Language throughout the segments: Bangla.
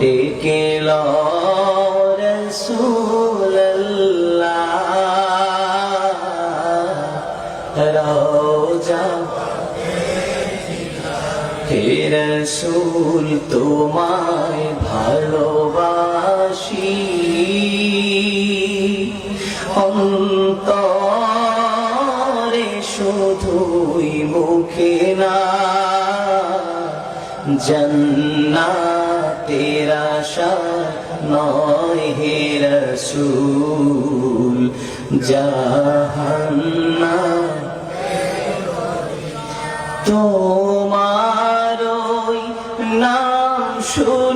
ডেকে হে রসুল তোমায় ভালোবাসি। অন্তরে শুধুই মুখে না জন্নাতের আশা নয় হে রসুল জাহান্না তোমার নাম শুনিলা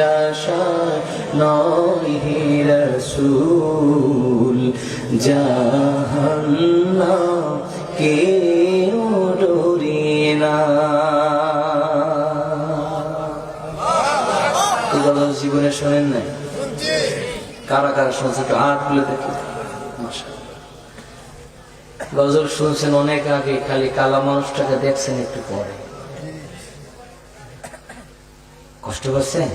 আশা রসুল জাহান্না কেউ জীবনে শোনেন নাই? কারা কারা শুনছে একটু হাত খুলে দেখি। গজল শুনছেন অনেক আগে, খালি কালা মানুষটাকে দেখছেন একটু পরে। কষ্ট করছেন?